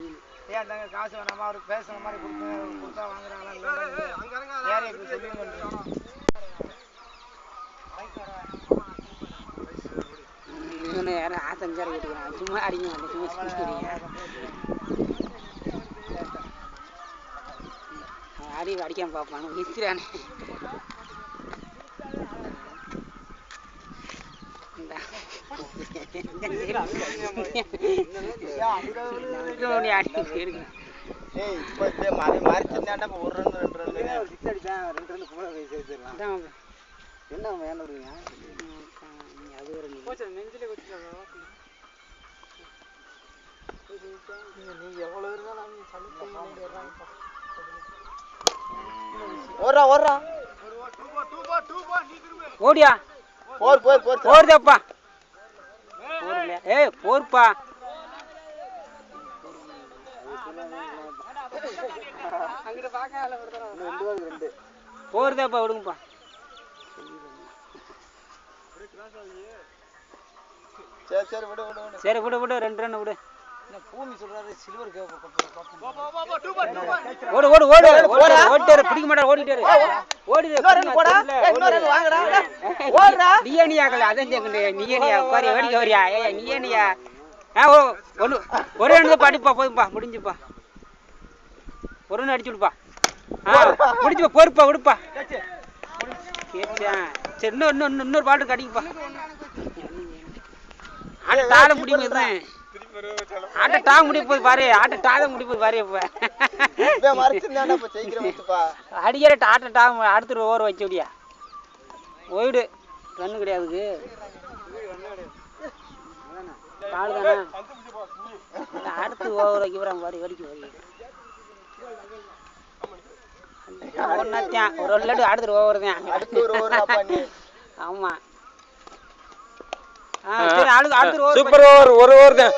ஏன் தாங்க காசு வேணாமா அவருக்கு பேசுற மாதிரி கொடுத்து கொடுத்தா வாங்குறாங்களா ஏரியாக்கு சொல்லுங்க? இவனை யாரும் ஆத்தஞ்சாரம் கேட்டுக்கிறான் சும்மா அடிக்க மாட்டேன் சும்மா சும்மா அடி அடிக்காம பார்ப்பான். விசிறானே அடி இருக்கு ஏய் இப்போ இப்படியே மாறி மறைச்சிருந்தாண்டா இப்போ ஒரு ரன் ரெண்டு ரன் சிக்ஸ் அடிப்பேன் ரெண்டு ரன் கூட போய் சேர்த்துடலாம் அதான் என்ன வேணும் அது ஒரு நெஞ்சிலே ஓடுறா ஓடுறா. ஓடியா? போர் போர் போர் போர்ல ஏய் போர்ப்பா. ரெண்டு வாங்க ரெண்டு. போர்தப்பா விடுங்கப்பா. சரி சரி விடு விடு விடு. சரி விடு விடு ரெண்டு ரன் விடு. ஓடு ஓடு ஓடு. ஓடு ஓடிட்டாரு பிடிக்க மாட்டாரு ஓடிட்டாரு. இன்னொரு வாங்குடா. ஓடுறா நீயனியாக்கல அதான் நீயனியா உட்காரி வேடிக்கை வரியா ஏய் நீயனியா ஆ ஓ ஒன்று ஒரே ஒன்று படிப்பா போதும்பா. முடிஞ்சுப்பா. ஒரு ஒன்று அடிச்சு விடுப்பா. ஆ முடிஞ்சுப்பா. பொறுப்பா விடுப்பா கேட்டேன். சரி இன்னொரு முடியும் இதுதான் ஆட்ட டா முடிய போகுது பாரு ஆட்ட டாத முடிய போகுது பாரு இப்ப. அடிக்கிற ஆட்ட டா அடுத்த ஓவர் வச்சு விடியா போயிடு. ரன்னு கிடையாதுக்கு கால் தானே? அடுத்து ஓவர் வைக்க போறான் பாரு வடிக்க வரி ஒன்னாத்தான் ஒரு விளையாட்டு அடுத்த ஓவர் தான். அடுத்து ஒரு ஓவர் பண்ணி ஆமா. ஆ சரி அடுத்து அடுத்த ஓவர் சூப்பர் ஓவர் ஒரு ஓவர் தான்.